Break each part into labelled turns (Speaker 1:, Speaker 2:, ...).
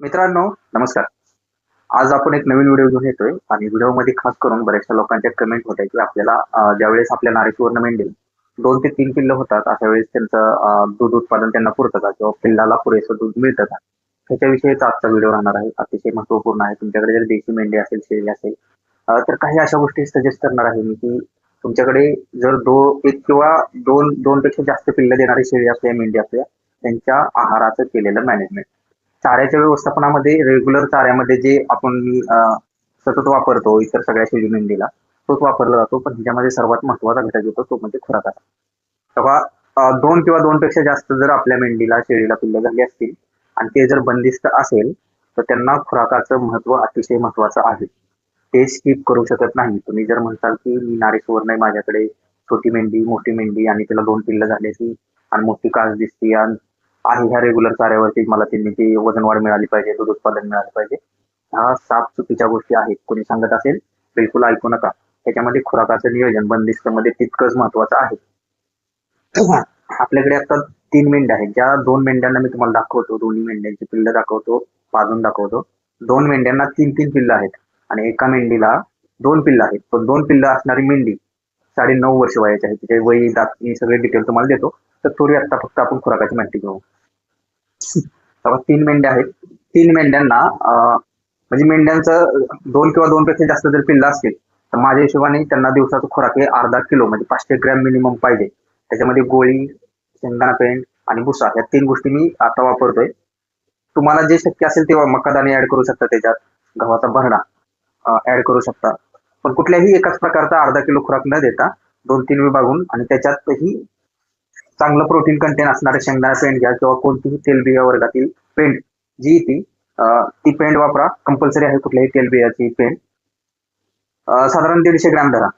Speaker 1: मित्रांनो नमस्कार. आज आपण एक नवीन व्हिडिओ घेऊन येतोय आणि व्हिडिओमध्ये खास करून बऱ्याचशा लोकांच्या कमेंट होत्या की आपल्याला ज्यावेळेस आपल्या नारेश्वरनं मेंढील दोन ते तीन पिल्ल होतात अशा वेळेस त्यांचं दूध उत्पादन त्यांना पुरतं का? किंवा पिल्लाला पुरेसं दूध मिळतं का? ह्याच्याविषयीचा आजचा व्हिडिओ राहणार आहे. अतिशय महत्त्वपूर्ण आहे. तुमच्याकडे जर देशी मेंढी असेल शेळी असेल तर काही अशा गोष्टी सजेस्ट करणार आहे मी की तुमच्याकडे जर दो एक किंवा दोन दोन पेक्षा जास्त पिल्लं देणारी शेळी असल्या मेंढी असल्या त्यांच्या आहाराचं केलेलं मॅनेजमेंट चाऱ्याच्या व्यवस्थापनामध्ये रेग्युलर चाऱ्यामध्ये जे आपण सतत वापरतो इतर सगळ्या शेळी मेंढीला तोच वापरला जातो. पण ह्याच्यामध्ये सर्वात महत्त्वाचा घटक येतो तो म्हणजे खुराकाचा तेव्हा दोन किंवा दोन पेक्षा जास्त जर आपल्या मेंढीला शेळीला पिल्लं झाली असतील आणि ते जर बंदिस्त असेल तर त्यांना खुराकाचं महत्त्व अतिशय महत्वाचं आहे. ते स्किप करू शकत नाही. तुम्ही जर म्हणताल की मी नारेश्वर नाही माझ्याकडे छोटी मेंढी मोठी मेंढी आणि तिला दोन पिल्लं झाली ती आणि मोठी कास दिसते आणि आहे ह्या रेग्युलर चाऱ्यावरती मला त्यांनी ती वजन वाढ मिळाली पाहिजे दूध उत्पादन मिळालं पाहिजे ह्या साफ चुकीच्या गोष्टी आहेत. कोणी सांगत असेल बिलकुल ऐकू नका. त्याच्यामध्ये खुराकाचं नियोजन बंदिस्त मध्ये तितकंच महत्वाचं आहे. आपल्याकडे आता तीन मेंढ्या आहेत. ज्या दोन मेंढ्यांना मी तुम्हाला दाखवतो. दोन्ही मेंढ्यांची पिल्लं दाखवतो पाजून दाखवतो. दोन मेंढ्यांना तीन तीन पिल्लं आहेत. आणि एका मेंढीला दोन पिल्लं आहेत. पण दोन पिल्लं असणारी मेंढी साडे नऊ वर्ष वयाचे आहे तिचे वय दात हे सगळे डिटेल तुम्हाला देतो. तर थोडी आता फक्त आपण खुराकाची माहिती घेऊ. तीन मेंढ्या आहेत. तीन मेंढ्यांना म्हणजे मेंढ्यांचं दोन किंवा दोन पेक्षा जास्त जर पिल्लं असतील तर माझ्या हिशोबाने त्यांना दिवसाचा खुराक हे अर्धा किलो म्हणजे पाचशे ग्रॅम मिनिमम पाहिजे. त्याच्यामध्ये गोळी शेंगदाणा पेंड आणि भुसा या तीन गोष्टी मी आता वापरतोय. तुम्हाला जे शक्य असेल ते मक्कादाणे ऍड करू शकता त्याच्यात. गव्हाचा भरडा ऍड करू शकता. पण कुठल्याही एकाच प्रकारचा अर्धा किलो खुराक न देता दोन तीन विभागून आणि त्याच्यातही चांगलं प्रोटीन कंटेन असणारे शेंगदाणा पेंट घ्या किंवा कोणतीही तेलबिया वर्गातील पेंट जी ती ती पेंट वापरा. कंपल्सरी आहे कुठल्याही तेलबियाची पेंट साधारण दीडशे ग्रॅम धरा.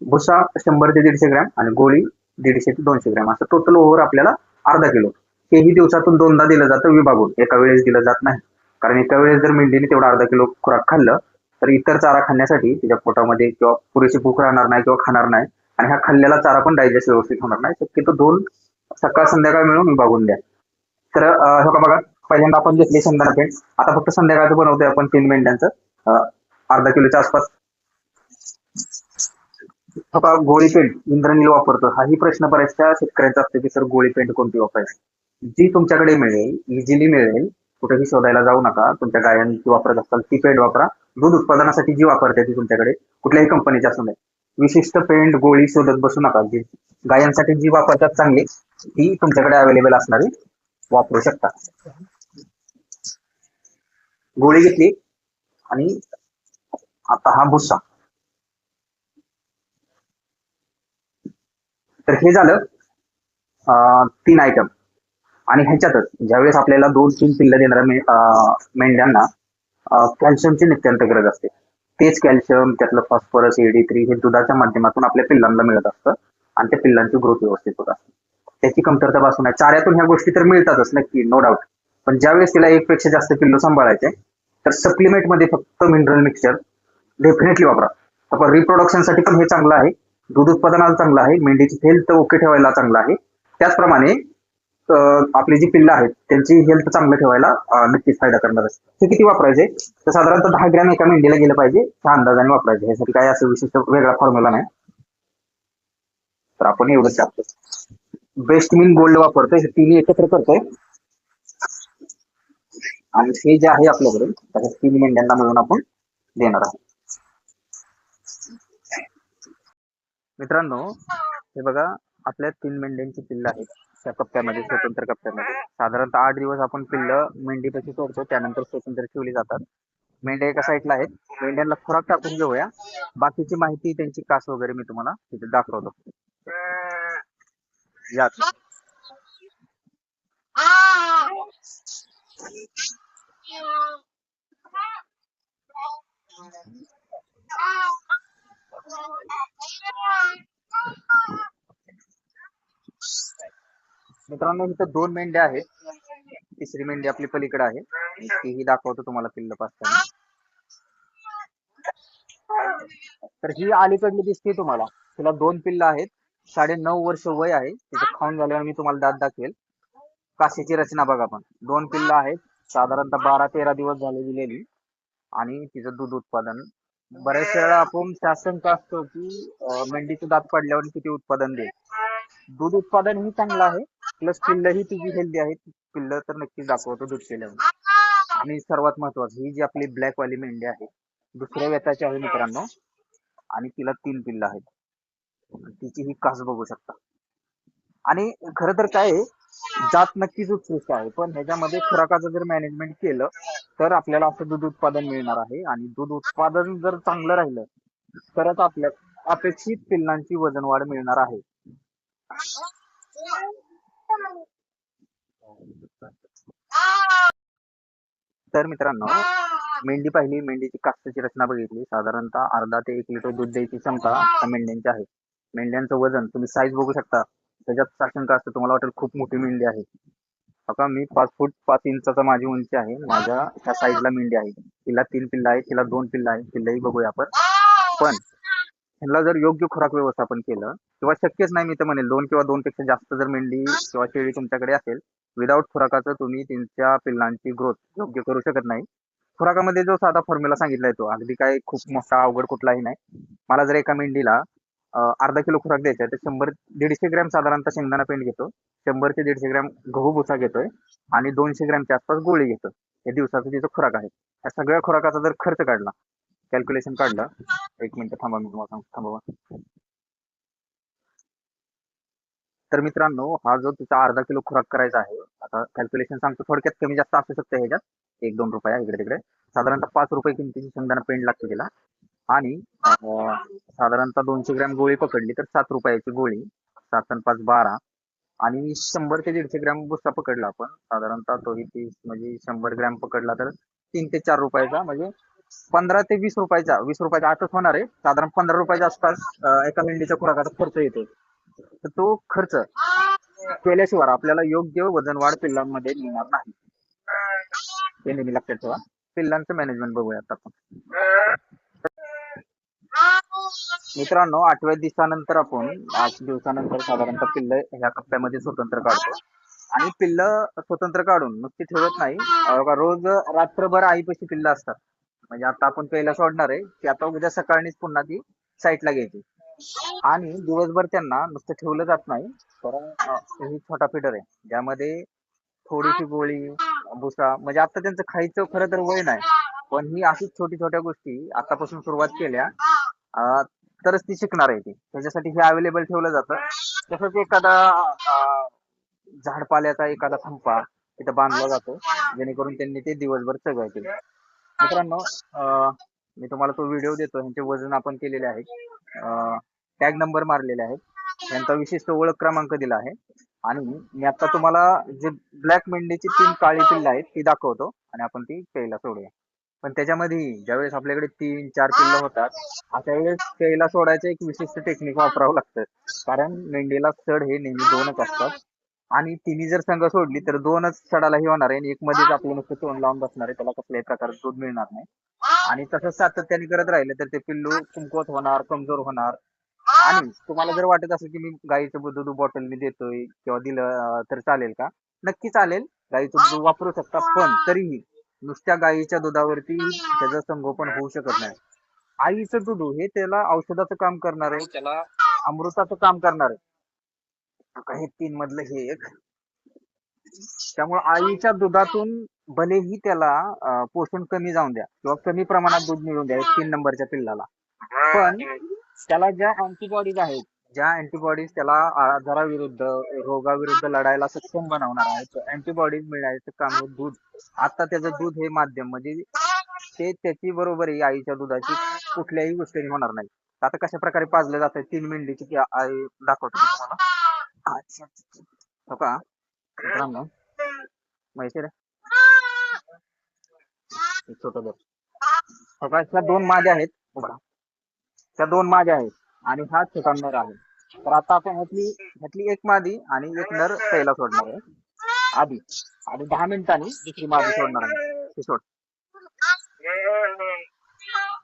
Speaker 1: भुसा शंभर ते दीडशे ग्रॅम आणि गोळी दीडशे ते दोनशे ग्रॅम. असं टोटल ओव्हर आपल्याला अर्धा किलो. हेही दिवसातून दोनदा दिलं जातं विभागून. एका वेळेस दिलं जात नाही. कारण एका वेळेस जर मेंढीने तेवढा अर्धा किलो खुराक खाल्लं तर इतर चारा खाण्यासाठी तिच्या पोटामध्ये किंवा पुरेशी भूक राहणार नाही किंवा खाणार नाही आणि हा खाल्लेला चारा पण डायजेस्ट व्यवस्थित होणार नाही. शक्यतो दोन सकाळ संध्याकाळ मिळून विभागून द्या. तर हे का बघा पहिल्यांदा आपण घेतली शेंगदाणा पेंट आता फक्त संध्याकाळचं बनवतोय आपण तीन मेंढ्यांचं. अर्धा किलोच्या आसपास. हो का गोळी पेंट इंद्रनील वापरतो. हाही प्रश्न बऱ्याचशा शेतकऱ्यांचा असतो की सर गोळी पेंट कोणती वापरायची? जी तुमच्याकडे मिळेल इझिली मिळेल कुठेही शोधायला जाऊ नका. तुमच्या गायांची वापरत असाल ती पेंट वापरा. दूध उत्पादनासाठी जी वापरते ती तुमच्याकडे कुठल्याही कंपनीची असू नये विशिष्ट पेंट गोळी शोधत बसू नका. जी गायांसाठी जी वापरतात चांगली ती तुमच्याकडे अवेलेबल असणारी वापरू शकता. गोळी घेतली आणि आता हा भुस्सा तर हे झालं तीन आयटम आणि ह्याच्यातच ज्यावेळेस आपल्याला दोन तीन पिल्लं देणाऱ्या मेंढ्यांना कॅल्शियमची नित्यंत गरज असते. तेच कॅल्शियम त्यातलं फॉस्फरस एडी थ्री हे दुधाच्या माध्यमातून आपल्या पिल्लांना मिळत असतं आणि त्या पिल्लांची ग्रोथ व्यवस्थित होत असते. त्याची कमतरता भासून आहे चाऱ्यातून ह्या गोष्टी तर मिळतातच नक्की नो डाऊट पण ज्यावेळेस तिला एक पेक्षा जास्त पिल्लो सांभाळायचे तर सप्लिमेंटमध्ये फक्त मिनरल मिक्सचर डेफिनेटली वापरा. आपण रिप्रोडक्शनसाठी पण हे चांगलं आहे. दूध उत्पादनाला चांगलं आहे. मेंढीची हेल्थ ओके ठेवायला चांगलं आहे. त्याचप्रमाणे आपली जी पिल्लं आहेत त्यांची हेल्थ चांगलं ठेवायला नक्कीच फायदा करणार असतो हे किती वापरायचे? तर साधारणतः दहा ग्रॅम एका मेंढीला गेलं पाहिजे त्या अंदाजाने वापरायचे. ह्यासाठी काय असं विशिष्ट वेगळा फॉर्म्युला नाही. तर आपण एवढंच टाकतो बेस्ट मिन गोल्ड वापरतोय हे तिन्ही एकत्र करतोय. आणि हे जे आहे आपल्याकडे त्याच्या तीन मेंढ्यांना मिळून आपण देणार आहोत. मित्रांनो हे बघा आपल्या तीन मेंढ्यांची पिल्लं आहेत. कप्प्यामध्ये स्वतंत्र कप्प्यामध्ये. साधारणतः आठ दिवस आपण पिल्लं मेंढीपाशी सोडतो त्यानंतर स्वतंत्र ठेवली जातात. मेंढ्या एका साईडला आहेत. मेंढ्यांना खुराक टाकून घेऊया. बाकीची माहिती त्यांची कास वगैरे मी तुम्हाला तिथे दाखवतो. या. मित्रांनो इथं दोन मेंढ्या आहेत. तिसरी मेंढी आपली पलीकडे आहे. तीही दाखवतो तुम्हाला पिल्ल पाचताना तर ही अलीकडली दिसते तुम्हाला. तिला दोन पिल्ल आहेत. साडे नऊ वर्ष वय आहे. तिचं खाऊन झाल्यावर मी तुम्हाला दात दाखवेल. काशीची रचना बघा पण. दोन पिल्ल आहेत. साधारणतः बारा तेरा दिवस झाले दिलेली आणि तिचं दूध उत्पादन. बऱ्याच वेळा आपण शासन का असतो की मेंढीचं दात पडल्यावर किती उत्पादन देईल? दूध उत्पादन ही चांगलं आहे. प्लस पिल्ल ही तिची हेल्दी आहेत. पिल्ल तर नक्कीच दाखवतो दूध केल्यावर आणि सर्वात महत्वाचं ही जी आपली ब्लॅक वाली मेंढी आहे दुसऱ्या व्यताची आहे मित्रांनो. आणि तिला तीन पिल्ल आहेत. तिची ही कास बघू शकता. आणि खर तर काय आहे, जात नक्कीच उत्कृष्ट आहे. पण ह्याच्यामध्ये खुराकाचं जर मॅनेजमेंट केलं तर आपल्याला असं दूध उत्पादन मिळणार आहे. आणि दूध उत्पादन जर चांगलं राहिलं तरच आपल्या अपेक्षित पिल्लांची वजन वाढ मिळणार आहे. तर मित्रांनो मेंढी पाहिली मेंढीची कास्ताची रचना बघितली. साधारणतः अर्धा ते एक लिटर दूध द्यायची क्षमता त्या मेंढ्यांची आहे. मेंढ्यांचं वजन तुम्ही साईज बघू शकता. त्याच्यात साशंक असतं तुम्हाला वाटेल खूप मोठी मेंढी आहे. आता मी पाच फूट पाच इंचाचा माझी उंची आहे. माझ्या ह्या साईडला मेंढी आहे. तिला तीन पिल्ला आहे तिला दोन पिल्ला आहे पिल्लही बघूया आपण. पण ह्यांना जर योग्य खुराक व्यवस्थापन केलं किंवा शक्यच नाही मी तर म्हणेल दोन किंवा दोन पेक्षा जास्त जर मेंढी किंवा शेळी तुमच्याकडे असेल विदाऊट खुराकाचं तुम्ही त्यांच्या पिल्लांची ग्रोथ योग्य करू शकत नाही. खुराकामध्ये जो साधा फॉर्म्युला सांगितलाय तो अगदी काय खूप मोठा अवघड कुठलाही नाही. मला जर एका मेंढीला अर्धा किलो खुराक द्यायचा आहे तर शंभर दीडशे ग्रॅम साधारणतः शेंगदाणा पेंट घेतो शंभर ते दीडशे ग्रॅम गहू भुसा घेतोय आणि दोनशे ग्रॅमच्या आसपास गोळी घेतो. हे दिवसाचं तिचं खुराक आहे. या सगळ्या खुराकाचा जर खर्च काढला कॅल्क्युलेशन काढलं. एक मिनिट थांबा मी तुम्हाला सांगतो. थांबवा तर मित्रांनो हा जो तुझा अर्धा किलो खुराक करायचा आहे आता कॅल्क्युलेशन सांगतो थोडक्यात कमी जास्त असू शकते ह्याच्यात. एक दोन रुपया इकडे तिकडे साधारणतः पाच रुपये किमतीची शेंगदाणा पेंड लागतो तिला आणि साधारणतः दोनशे ग्रॅम गोळी पकडली तर सात रुपयाची गोळी. सात आणि पाच बारा. आणि शंभर ते दीडशे ग्रॅम भुस्सा पकडला आपण. साधारणतः तोही तीस म्हणजे शंभर ग्रॅम पकडला तर तीन ते चार रुपयाचा म्हणजे पंधरा ते वीस रुपयाचा वीस रुपयाच्या आतच होणार आहे. साधारण पंधरा रुपयाच्या आसपास अं, एका मेंढीच्या खुराकाचा खर्च येतो तर तो खर्च केल्याशिवाय आपल्याला योग्य वजन वाढ पिल्लांमध्ये मिळणार नाही. हे नेहमी लक्षात ठेवा. पिल्लांचं मॅनेजमेंट बघूयात आपण. मित्रांनो आठव्या दिवसानंतर आपण आठ दिवसानंतर साधारणतः पिल्ल ह्या कप्प्यामध्ये स्वतंत्र काढतो. आणि पिल्ल स्वतंत्र काढून नुसती ठेवत नाही. अं, रोज रात्रभर आईपाशी पिल्ल असतात. म्हणजे आता आपण पहिला सोडणार आहे की आता उद्या सकाळीच पुन्हा ती साईटला घ्यायची. आणि दिवसभर त्यांना नुसतं ठेवलं जात नाही कारण ही छोटा फिडर आहे. ज्यामध्ये थोडीशी गोळी भुसा म्हणजे आता त्यांचं खायचं खरं तर वय नाही पण ही अशी छोटी छोट्या गोष्टी आतापासून सुरुवात केल्या तरच ती शिकणार आहे ती. त्याच्यासाठी हे अवेलेबल ठेवलं जातं. तसंच एखादा झाडपाल्याचा एखादा थंपा तिथं बांधला जातो जेणेकरून त्यांनी ते दिवसभर चगायचे मित्रांनो अं, मी तुम्हाला तो व्हिडिओ देतो. यांचे वजन आपण केलेले आहे. टॅग नंबर मारलेले आहेत यांचा विशिष्ट ओळख क्रमांक दिला आहे. आणि मी आता तुम्हाला जे ब्लॅक मेंढीची तीन काळी पिल्ल आहेत ती दाखवतो. आणि आपण ती प्यायला सोडूया. पण त्याच्यामध्ये ज्यावेळेस आपल्याकडे तीन चार पिल्ल होतात अशा वेळेस प्यायला सोडायचं एक विशिष्ट टेक्निक वापरावं लागतं. कारण मेंढीला सड हे नेहमी दोनच असतात. आणि तिन्ही जर संघ सोडली तर दोनच सडालाही होणार आहे आणि एक मध्येच आपलं नुसतं तोंड लावून बसणार आहे. त्याला कुठल्याही प्रकारचं दूध मिळणार नाही. आणि तसंच सातत्याने करत राहिलं तर ते पिल्लू कमकुवत होणार कमजोर होणार. आणि तुम्हाला जर वाटत असेल की मी गाईचं दूध बॉटल मी देतोय किंवा दिलं तर चालेल का? नक्की चालेल. गाईचं दूध वापरू शकता पण तरीही नुसत्या गाईच्या दुधावरती त्याचं संगोपन होऊ शकत नाही. आईचं दूध हे त्याला औषधाचं काम करणार आहे. त्याला अमृताचं काम करणार आहे. हे तीन मधलं हे एक. त्यामुळे आईच्या दुधातून भलेही त्याला पोषण कमी जाऊन द्या किंवा कमी प्रमाणात दूध मिळून द्या तीन नंबरच्या पिल्लाला. पण त्याला ज्या अँटीबॉडीज आहेत ज्या अँटीबॉडीज त्याला आजाराविरुद्ध रोगाविरुद्ध लढायला सक्षम बनवणार आहेत अँटीबॉडीज मिळायचं काम दूध. आता त्याचं दूध हे माध्यम म्हणजे ते त्याची बरोबरी आईच्या दुधाची कुठल्याही गोष्टीने होणार नाही. आता कशा प्रकारे पाजलं जातं तीन मेंढीची आई दाखवतो तुम्हाला. अच्छा हो का मित्रांनो माहिती रे छोटं दर हो का दोन माझ्या आहेत. त्या दोन माझ्या आहेत आणि हा छोटा नर आहे तर आता आपण ह्यातली ह्यातली एक मादी आणि एक नर पहिला सोडणार आहे आधी आणि दहा मिनिटांनी दुसरी मादी सोडणार आहे ती सोड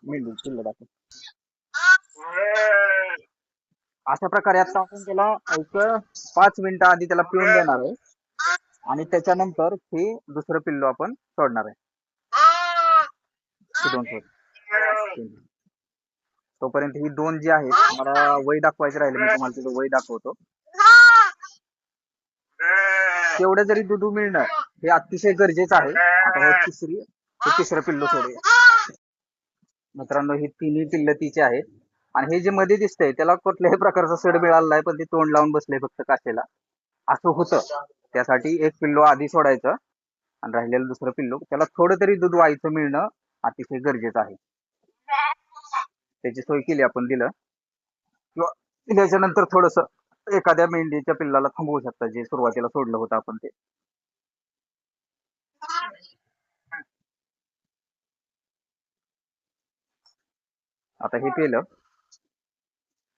Speaker 1: मेंढी चिल्ल दाखव अशा प्रकारे आता आपण त्याला एक पाच मिनिटं आधी त्याला पिऊन देणार आहे. आणि त्याच्यानंतर हे दुसरं पिल्लू आपण सोडणार आहे. दोन सोड. तोपर्यंत ही दोन जी आहेत मला वय दाखवायचे राहिले मी तुम्हाला तिथं वय दाखवतो. तेवढं जरी दुधू मिळणं हे अतिशय गरजेचं आहे. आता हे तिसरी हे तिसरं पिल्लू सोडूया. मित्रांनो ही तिन्ही पिल्ल तिची आहेत. आणि हे जे मध्ये दिसतंय त्याला कुठल्याही प्रकारचा सड मिळाला नाही पण ते तोंड लावून बसले फक्त काचेला. असं होतं. त्यासाठी एक पिल्लू आधी सोडायचं आणि राहिलेलं दुसरं पिल्लू. त्याला थोडं तरी दूध व्हायचं मिळणं अतिशय गरजेचं आहे. त्याची सोय केली आपण दिलं किंवा दिल्याच्या नंतर थोडस एखाद्या मेंढीच्या पिल्लाला थांबवू शकता जे सुरुवातीला सोडलं होतं आपण ते. आता हे केलं.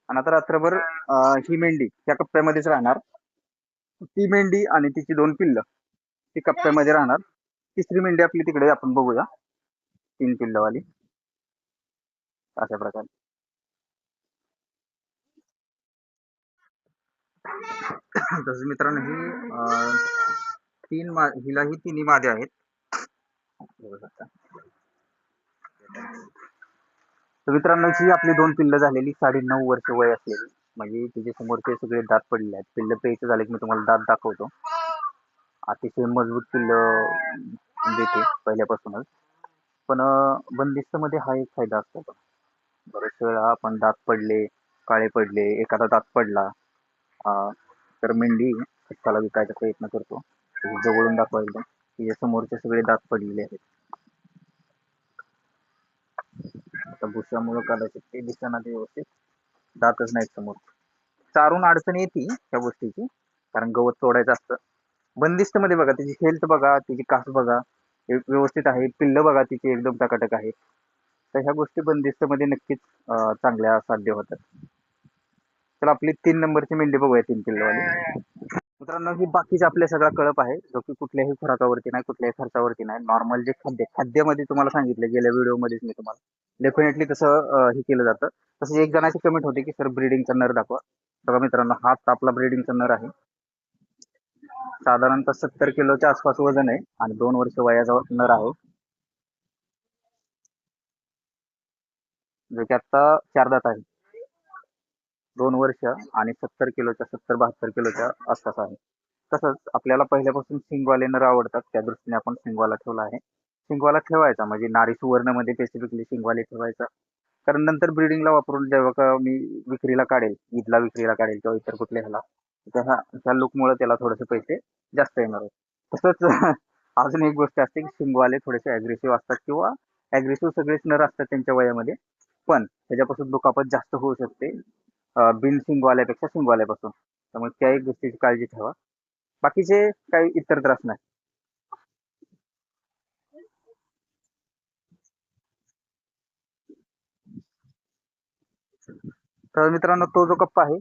Speaker 1: आणि आता रात्रभर ही मेंढी या कप्प्यामध्येच राहणार. ती मेंढी आणि तिची दोन पिल्ल ती कप्प्यामध्ये राहणार. तिसरी मेंढी आपली तिकडे आपण बघूया. तीन पिल्लवाली. अशा प्रकारे. तसंच मित्रांनो ही अं, तीन हिला ही तिन्ही मादे आहेत. बघू शकता. तर मित्रांनो ही आपली दोन पिल्ल झालेली साडे नऊ वर्ष वय असलेली. म्हणजे तिचे समोरचे सगळे दात पडले आहेत. पिल्ल प्यायचं झाले की मी तुम्हाला दात दाखवतो. अतिशय मजबूत पिल्ल देते पहिल्यापासूनच. पण बंदिस्तमध्ये हा एक फायदा असतो बघा. बरेच वेळा आपण दात पडले काळे पडले एखादा दात पडला तर मेंढी त्याला विकायचा प्रयत्न करतो. जवळून दाखवायला. तिच्या समोरचे सगळे दात पडलेले आहेत. आता भुशामुळे कदाचित ते दिसताना ते व्यवस्थित जातच नाहीत समोर. चारून अडचण येते त्या गोष्टीची कारण गवत तोडायचं असतं. बंदिस्त मध्ये बघा तिची हेल्थ बघा तिची कास बघा व्यवस्थित आहे. पिल्ल बघा तिची एकदम टकाटक आहे. तर ह्या गोष्टी बंदिस्त मध्ये नक्कीच चांगल्या साध्य होतात. तर आपली तीन नंबरची मेंढी बघूया तीन पिल्लवाली मित्रांनो ही बाकीच आपल्या सगळा कळप आहे. जो की कुठल्याही खुराकावरती नाही कुठल्याही खर्चावरती नाही. नॉर्मल जे खाद्य खाद्यामध्ये तुम्हाला सांगितलं गेल्या व्हिडिओ मध्येच मी तुम्हाला. डेफिनेटली तसं हे केलं जातं. तसं एक जणाची कमेंट होते की सर ब्रिडिंगचा नर दाखवा. बघा मित्रांनो हाच आपला ब्रिडिंगचा नर आहे. साधारणतः सत्तर किलोच्या आसपास वजन आहे आणि दोन वर्ष वयाचा नर आहे. जो की आता चार दात आहे. दोन वर्ष आणि सत्तर किलोच्या सत्तर बहात्तर किलोच्या आसपास आहे. तसंच आपल्याला पहिल्यापासून सिंगवाले नर आवडतात त्या दृष्टीने आपण सिंगवाला ठेवला आहे. सिंगवाला ठेवायचा म्हणजे नारी सुवर्णमध्ये स्पेसिफिकली सिंगवाले ठेवायचा. कारण नंतर ब्रिडिंगला वापरून जेव्हा का मी विक्रीला काढेल ईदला विक्रीला काढेल किंवा इतर कुठल्या ह्याला त्या ह्या ह्या लुकमुळे त्याला थोडेसे पैसे जास्त येणार आहेत. तसंच अजून एक गोष्ट असते की शिंगवाले थोडेसे अग्रेसिव्ह असतात किंवा अग्रेसिव्ह सगळेच नर असतात त्यांच्या वयामध्ये पण त्याच्यापासून दुखापत जास्त होऊ शकते. बिल बिन शिंगवाल्यापेक्षा शिंगवाल्यापासून त्यामुळे त्या एक गोष्टीची काळजी ठेवा बाकीचे काही इतर त्रास नाही. तर मित्रांनो तो जो कप्पा आहे